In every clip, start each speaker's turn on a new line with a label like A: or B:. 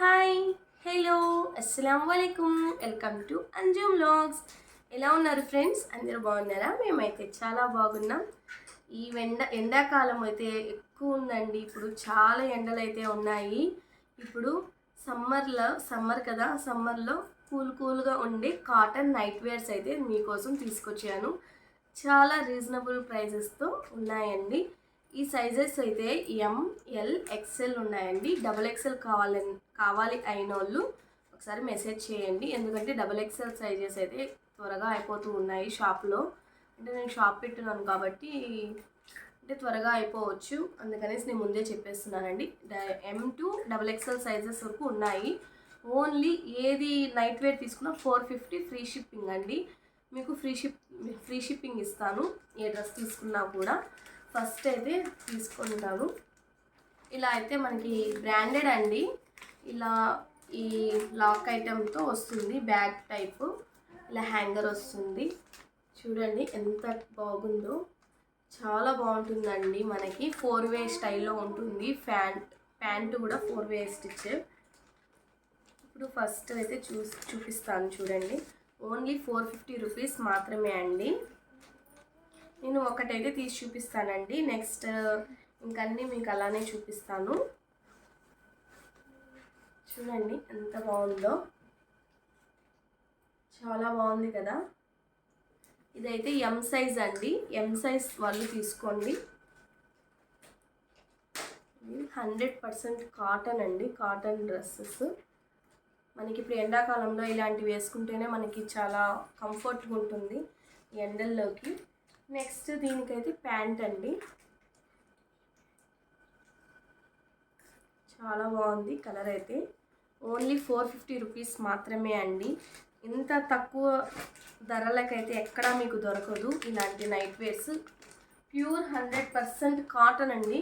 A: Hi hello అస్సలం వలైకుమ్ welcome to Anjum vlogs ఎలా ఉన్నారు ఫ్రెండ్స్ అందరూ బాగున్నారా? మేమైతే చాలా బాగున్నాం. ఈ ఎండ ఎండాకాలం అయితే ఎక్కువ ఉందండి. ఇప్పుడు చాలా ఎండలు అయితే ఉన్నాయి. ఇప్పుడు సమ్మర్లో సమ్మర్ కదా సమ్మర్లో కూల్ కూల్గా ఉండే కాటన్ నైట్ వేర్స్ అయితే మీకోసం తీసుకొచ్చాను. చాలా రీజనబుల్ ప్రైజెస్తో ఉన్నాయండి. ఈ సైజెస్ అయితే ఎం ఎల్ ఎక్సెల్ ఉన్నాయండి. డబల్ ఎక్సెల్ కావాలని కావాలి అయిన వాళ్ళు ఒకసారి మెసేజ్ చేయండి. ఎందుకంటే డబల్ ఎక్సెల్ సైజెస్ అయితే త్వరగా అయిపోతూ ఉన్నాయి షాప్లో అంటే నేను షాప్ పెట్టున్నాను కాబట్టి అంటే త్వరగా అయిపోవచ్చు. అందుకనేసి నేను ముందే చెప్పేస్తున్నానండి. M to double XL sizes వరకు ఉన్నాయి. ఓన్లీ ఏది నైట్ వేర్ తీసుకున్నా ఫోర్ ఫిఫ్టీ ఫ్రీ షిప్పింగ్ అండి. మీకు ఫ్రీ షిప్ ఫ్రీ షిప్పింగ్ ఇస్తాను. ఏ డ్రెస్ తీసుకున్నా కూడా. ఫస్ట్ అయితే తీసుకుంటాను ఇలా అయితే మనకి బ్రాండెడ్ అండి. ఇలా ఈ లాక్ ఐటెంతో వస్తుంది బ్యాగ్ టైపు ఇలా హ్యాంగర్ వస్తుంది. చూడండి ఎంత బాగుందో. చాలా బాగుంటుందండి మనకి. ఫోర్ వే స్టైల్లో ఉంటుంది. ప్యాంట్ ప్యాంట్ కూడా ఫోర్ వే స్టిచ్ ఇప్పుడు ఫస్ట్ అయితే చూ చూపిస్తాను చూడండి. ఓన్లీ ఫోర్ ఫిఫ్టీ రూపీస్ మాత్రమే అండి. నేను ఒకటైతే తీసి చూపిస్తానండి. నెక్స్ట్ ఇంకన్నీ మీకు అలానే చూపిస్తాను. చూడండి ఎంత బాగుందో. చాలా బాగుంది కదా. ఇదైతే ఎం సైజ్ అండి. ఎం సైజ్ వాళ్ళు తీసుకోండి. హండ్రెడ్ పర్సెంట్ కాటన్ అండి. కాటన్ డ్రెస్సెస్ మనకి ఇప్పుడు ఎండాకాలంలో ఇలాంటివి వేసుకుంటేనే మనకి చాలా కంఫర్ట్గా ఉంటుంది ఎండల్లోకి. నెక్స్ట్ దీనికైతే ప్యాంట్ అండి. చాలా బాగుంది కలర్ అయితే. ఓన్లీ ఫోర్ ఫిఫ్టీ రూపీస్ మాత్రమే అండి. ఇంత తక్కువ ధరలకైతే ఎక్కడా మీకు దొరకదు ఇలాంటి night wears pure hundred percent cotton అండి.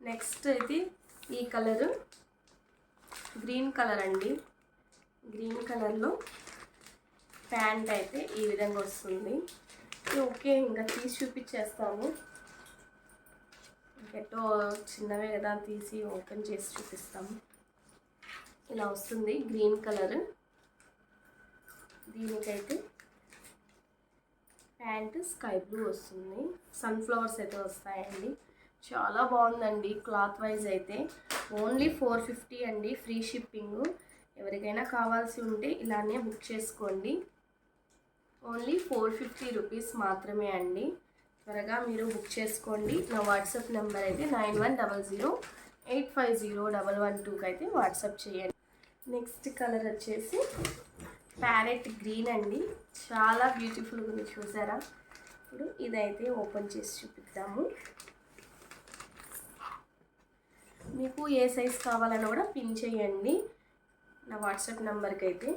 A: నెక్స్ట్ అయితే ఈ కలరు గ్రీన్ కలర్ అండి. గ్రీన్ కలర్లో ప్యాంట్ అయితే ఈ విధంగా వస్తుంది. ఓకే ఇంకా తీసి చూపించేస్తాము. ఎట్టో చిన్నవే కదా తీసి ఓపెన్ చేసి చూపిస్తాము. ఇలా వస్తుంది గ్రీన్ కలర్. దీనికైతే ప్యాంట్ స్కై బ్లూ వస్తుంది. సన్ఫ్లవర్స్ అయితే వస్తాయండి. చాలా బాగుందండి క్లాత్ వైజ్ అయితే. ఓన్లీ ఫోర్ ఫిఫ్టీ అండి ఫ్రీ షిప్పింగ్. ఎవరికైనా కావాల్సి ఉంటే ఇలానే బుక్ చేసుకోండి. ఓన్లీ ఫోర్ ఫిఫ్టీ రూపీస్ మాత్రమే అండి. త్వరగా మీరు బుక్ చేసుకోండి. నా వాట్సాప్ నెంబర్ అయితే nine one double zero eight five zero double one టూకి అయితే వాట్సాప్ చేయండి. నెక్స్ట్ కలర్ వచ్చేసి ప్యారెట్ గ్రీన్ అండి. చాలా బ్యూటిఫుల్గా ఉంది చూసారా? ఇప్పుడు ఇదైతే ఓపెన్ చేసి చూపిద్దాము. మీకు ఏ సైజ్ కావాలన్నా కూడా పిన్ చేయండి. నా వాట్సాప్ నెంబర్కి అయితే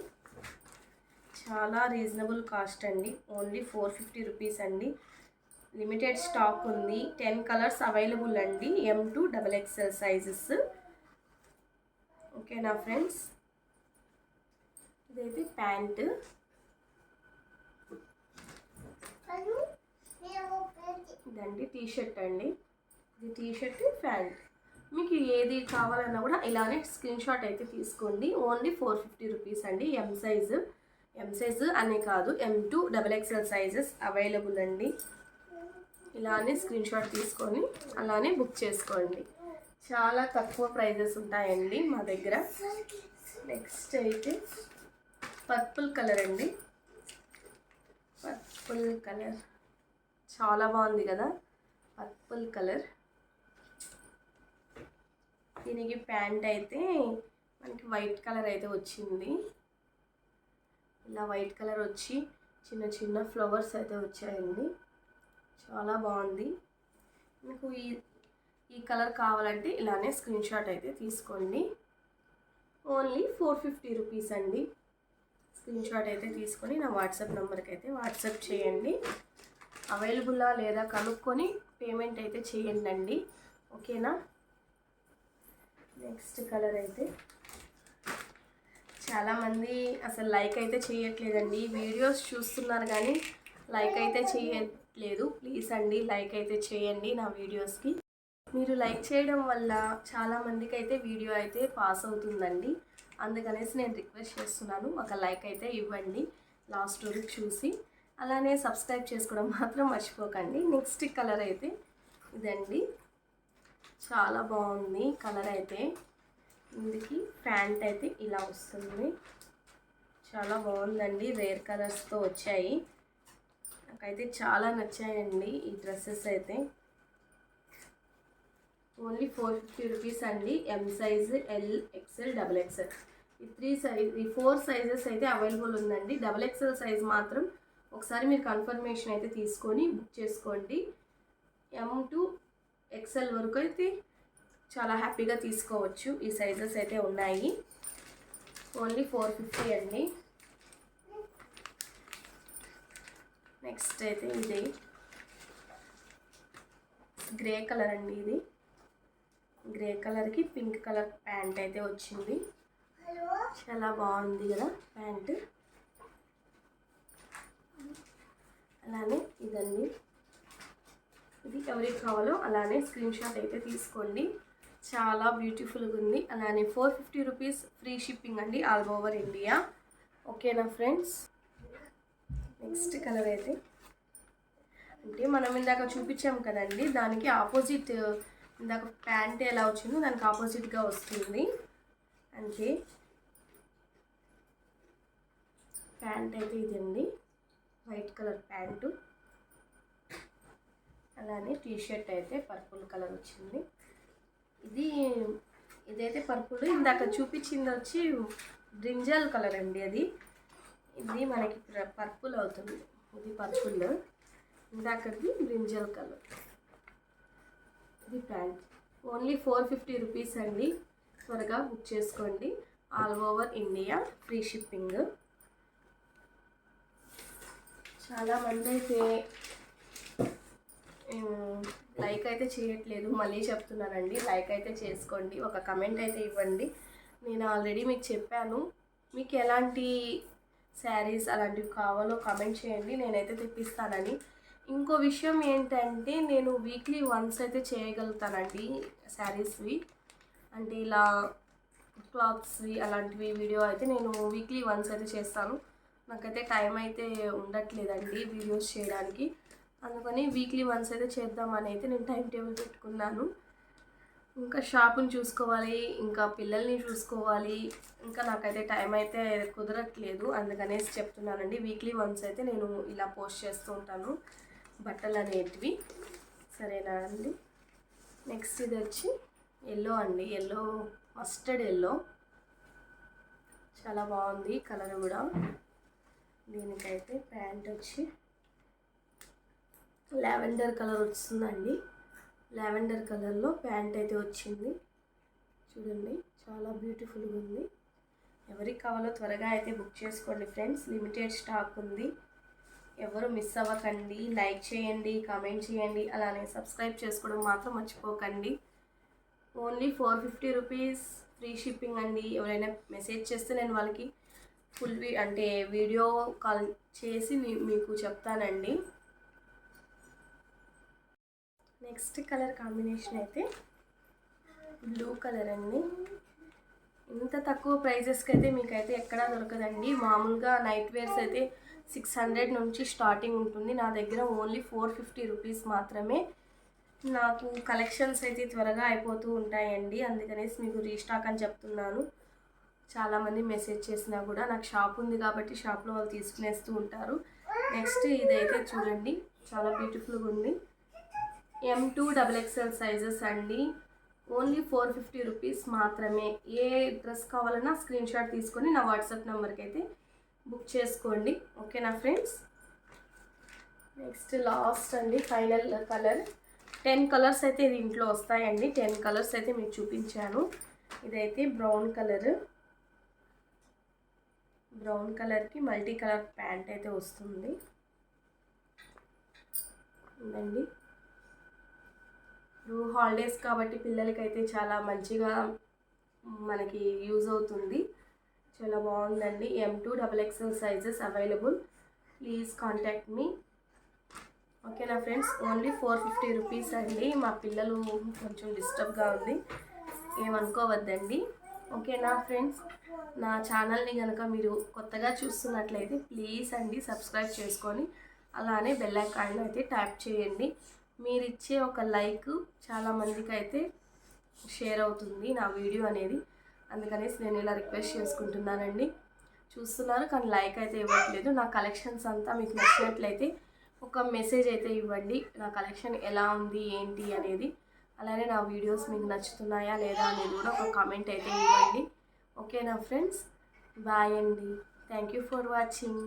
A: చాలా రీజనబుల్ కాస్ట్ అండి. ఓన్లీ ఫోర్ ఫిఫ్టీ రూపీస్ అండి. లిమిటెడ్ స్టాక్ ఉంది. టెన్ కలర్స్ అవైలబుల్ అండి. M to double XL sizes ఓకేనా ఫ్రెండ్స్ ఇదైతే ప్యాంటు. ఇదండి టీ షర్ట్ అండి. ఇది టీ షర్ట్ ప్యాంట్. మీకు ఏది కావాలన్నా కూడా ఇలానే స్క్రీన్ షాట్ అయితే తీసుకోండి. ఓన్లీ ఫోర్ ఫిఫ్టీ రూపీస్ అండి ఎం సైజు ఎం సైజ్ అనే కాదు M to double XL sizes available అండి. ఇలానే స్క్రీన్ షాట్ తీసుకొని అలానే బుక్ చేసుకోండి. చాలా తక్కువ ప్రైజెస్ ఉంటాయండి మా దగ్గర. నెక్స్ట్ అయితే పర్పుల్ కలర్ అండి. పర్పుల్ కలర్ చాలా బాగుంది కదా? పర్పుల్ కలర్ దీనికి ప్యాంట్ అయితే మనకి వైట్ కలర్ అయితే వచ్చింది. ఇలా వైట్ కలర్ వచ్చి చిన్న చిన్న ఫ్లవర్స్ అయితే వచ్చాయండి. చాలా బాగుంది. మీకు ఈ ఈ కలర్ కావాలంటే ఇలానే స్క్రీన్ షాట్ అయితే తీసుకోండి. ఓన్లీ ఫోర్ ఫిఫ్టీ రూపీస్ అండి. స్క్రీన్ షాట్ అయితే తీసుకొని నా వాట్సాప్ నెంబర్కి అయితే వాట్సాప్ చేయండి. అవైలబుల్లా లేదా కనుక్కొని పేమెంట్ అయితే చేయండి అండి ఓకేనా? నెక్స్ట్ కలర్ అయితే చాలామంది అసలు లైక్ అయితే చేయట్లేదండి. వీడియోస్ చూస్తున్నారు కానీ లైక్ అయితే చేయట్లేదు. ప్లీజ్ అండి లైక్ అయితే చేయండి నా వీడియోస్కి. మీరు లైక్ చేయడం వల్ల చాలామందికి అయితే వీడియో అయితే పాస్ అవుతుందండి. అందుకనేసి నేను రిక్వెస్ట్ చేస్తున్నాను ఒక లైక్ అయితే ఇవ్వండి లాస్ట్ వరకు చూసి. అలానే సబ్స్క్రైబ్ చేసుకోవడం మాత్రం మర్చిపోకండి. నెక్స్ట్ కలర్ అయితే ఇదండి. చాలా బాగుంది కలర్ అయితే. ఇందుకి ప్యాంట్ అయితే ఇలా వస్తుంది. చాలా బాగుందండి. రేర్ కలర్స్తో వచ్చాయి. నాకైతే చాలా నచ్చాయండి ఈ డ్రెస్సెస్ అయితే. ఓన్లీ ఫోర్ ఫిఫ్టీ రూపీస్ అండి. M size L XL double XL. ఈ త్రీ సైజ్ ఈ ఫోర్ సైజెస్ అయితే అవైలబుల్ ఉందండి. డబుల్ ఎక్స్ఎల్ సైజ్ మాత్రం ఒకసారి మీరు కన్ఫర్మేషన్ అయితే తీసుకొని బుక్ చేసుకోండి. ఎం టు ఎక్స్ఎల్ వరకు అయితే చాలా హ్యాపీగా తీసుకోవచ్చు. ఈ సైజెస్ అయితే ఉన్నాయి. ఓన్లీ ఫోర్ ఫిఫ్టీ అండి. నెక్స్ట్ అయితే ఇది గ్రే కలర్ అండి ఇది. గ్రే కలర్కి పింక్ కలర్ ప్యాంట్ అయితే వచ్చింది. చాలా బాగుంది కదా ప్యాంట్. అలానే ఇదండి. ఇది ఎవరికి కావాలో అలానే స్క్రీన్ షాట్ అయితే తీసుకోండి. చాలా బ్యూటిఫుల్గా ఉంది. అలానే four fifty rupees free shipping అండి ఆల్ ఓవర్ ఇండియా ఓకేనా ఫ్రెండ్స్ నెక్స్ట్ కలర్ అయితే. అంటే మనం ఇందాక చూపించాం కదండి దానికి ఆపోజిట్ ఇందాక ప్యాంట్ ఎలా వచ్చిందో దానికి ఆపోజిట్గా వస్తుంది. అంటే ప్యాంట్ అయితే ఇదండి. వైట్ కలర్ ప్యాంటు అలానే టీ షర్ట్ అయితే పర్పుల్ కలర్ వచ్చింది. ఇది ఇదైతే పర్పుల్. ఇందాక చూపించింది వచ్చి బ్రింజల్ కలర్ అండి అది. ఇది మనకి పర్పుల్ అవుతుంది. ఇది పర్పుల్. ఇందాకది బ్రింజల్ కలర్. ఇది pant. Only four fifty rupees అండి. త్వరగా బుక్ చేసుకోండి. All over India free shipping. చాలామంది అయితే లైక్ అయితే చేయట్లేదు మళ్ళీ చెప్తున్నానండి. లైక్ అయితే చేసుకోండి ఒక కమెంట్ అయితే ఇవ్వండి. నేను ఆల్రెడీ మీకు చెప్పాను మీకు ఎలాంటి శారీస్ అలాంటివి కావాలో కమెంట్ చేయండి నేనైతే తెప్పిస్తానని. ఇంకో విషయం ఏంటంటే నేను వీక్లీ వన్స్ అయితే చేయగలుగుతానండి శారీస్వి అంటే ఇలా క్లాత్స్వి అలాంటివి వీడియో అయితే నేను వీక్లీ వన్స్ అయితే చేస్తాను. నాకైతే టైం అయితే ఉండట్లేదండి వీడియోస్ చేయడానికి. అందుకని వీక్లీ వన్స్ అయితే చేద్దామని అయితే నేను టైం టేబుల్ పెట్టుకున్నాను. ఇంకా షాపుని చూసుకోవాలి ఇంకా పిల్లల్ని చూసుకోవాలి. ఇంకా నాకైతే టైం అయితే కుదరట్లేదు. అందుకనేసి చెప్తున్నానండి వీక్లీ వన్స్ అయితే నేను ఇలా పోస్ట్ చేస్తూ ఉంటాను. బట్టలు అనేటివి. సరేనా అండి? నెక్స్ట్ ఇది వచ్చి ఎల్లో అండి. ఎల్లో మస్టర్డ్ ఎల్లో చాలా బాగుంది కలర్ కూడా. దీనికైతే ప్యాంట్ వచ్చి లావెండర్ కలర్ వస్తుందండి. లావెండర్ కలర్లో ప్యాంట్ అయితే వచ్చింది. చూడండి చాలా బ్యూటిఫుల్గా ఉంది. ఎవరికి కావాలో త్వరగా అయితే బుక్ చేసుకోండి ఫ్రెండ్స్. లిమిటెడ్ స్టాక్ ఉంది. ఎవరు మిస్ అవ్వకండి లైక్ చేయండి కామెంట్ చేయండి అలానే సబ్స్క్రైబ్ చేసుకోవడం మాత్రం మర్చిపోకండి. Only four fifty rupees free shipping అండి. ఎవరైనా మెసేజ్ చేస్తే నేను వాళ్ళకి ఫుల్ అంటే వీడియో కాల్ చేసి మీకు చెప్తానండి. నెక్స్ట్ కలర్ కాంబినేషన్ అయితే బ్లూ కలర్ అండి. ఇంత తక్కువ ప్రైజెస్కి అయితే మీకైతే ఎక్కడా దొరకదండి. మామూలుగా నైట్ వేర్స్ అయితే సిక్స్ హండ్రెడ్ నుంచి స్టార్టింగ్ ఉంటుంది. నా దగ్గర ఓన్లీ ఫోర్ ఫిఫ్టీ రూపీస్ మాత్రమే. నాకు కలెక్షన్స్ అయితే త్వరగా అయిపోతూ ఉంటాయండి. అందుకనేసి మీకు రీస్టాక్ అని చెప్తున్నాను. చాలామంది మెసేజ్ చేసినా కూడా నాకు షాప్ ఉంది కాబట్టి షాప్లో వాళ్ళు తీసుకునేస్తూ ఉంటారు. నెక్స్ట్ ఇదైతే చూడండి. చాలా బ్యూటిఫుల్గా ఉంది. M to double XL sizes అండి. ఓన్లీ ఫోర్ ఫిఫ్టీ రూపీస్ మాత్రమే. ఏ డ్రెస్ కావాలన్నా స్క్రీన్ షాట్ తీసుకొని నా వాట్సాప్ నెంబర్కి అయితే బుక్ చేసుకోండి ఓకేనా ఫ్రెండ్స్? నెక్స్ట్ లాస్ట్ అండి ఫైనల్ కలర్ టెన్ కలర్స్ అయితే దీంట్లో వస్తాయండి. టెన్ కలర్స్ అయితే మీకు చూపించాను. ఇదైతే బ్రౌన్ కలర్ బ్రౌన్ కలర్కి మల్టీ కలర్ ప్యాంట్ అయితే వస్తుంది. ఉందండి ఇప్పుడు హాలిడేస్ కాబట్టి పిల్లలకైతే చాలా మంచిగా మనకి యూజ్ అవుతుంది. చాలా బాగుందండి. M to double XL sizes available please contact me ఓకేనా friends only four fifty rupees అండి. మా పిల్లలు కొంచెం డిస్టర్బ్గా ఉంది. ఏమనుకోవద్దండి. ఓకేనా ఫ్రెండ్స్ నా ఛానల్ని కనుక మీరు కొత్తగా చూస్తున్నట్లయితే ప్లీజ్ అండి సబ్స్క్రైబ్ చేసుకొని అలానే బెల్ ఐకాన్ అయితే ట్యాప్ చేయండి. మీరు ఇచ్చే ఒక లైక్ చాలా మందికి అయితే షేర్ అవుతుంది నా వీడియో అనేది. అందుకనేసి నేను ఇలా రిక్వెస్ట్ చేసుకుంటున్నానండి. చూస్తున్నారు కానీ లైక్ అయితే ఇవ్వట్లేదు. నా కలెక్షన్స్ అంతా మీకు నచ్చినట్లయితే ఒక మెసేజ్ అయితే ఇవ్వండి. నా కలెక్షన్ ఎలా ఉంది ఏంటి అనేది. అలానే నా వీడియోస్ మీకు నచ్చుతున్నాయా లేదా అనేది కూడా ఒక కామెంట్ అయితే ఇవ్వండి. ఓకేనా ఫ్రెండ్స్? బాయ్ అండి. Thank you for watching.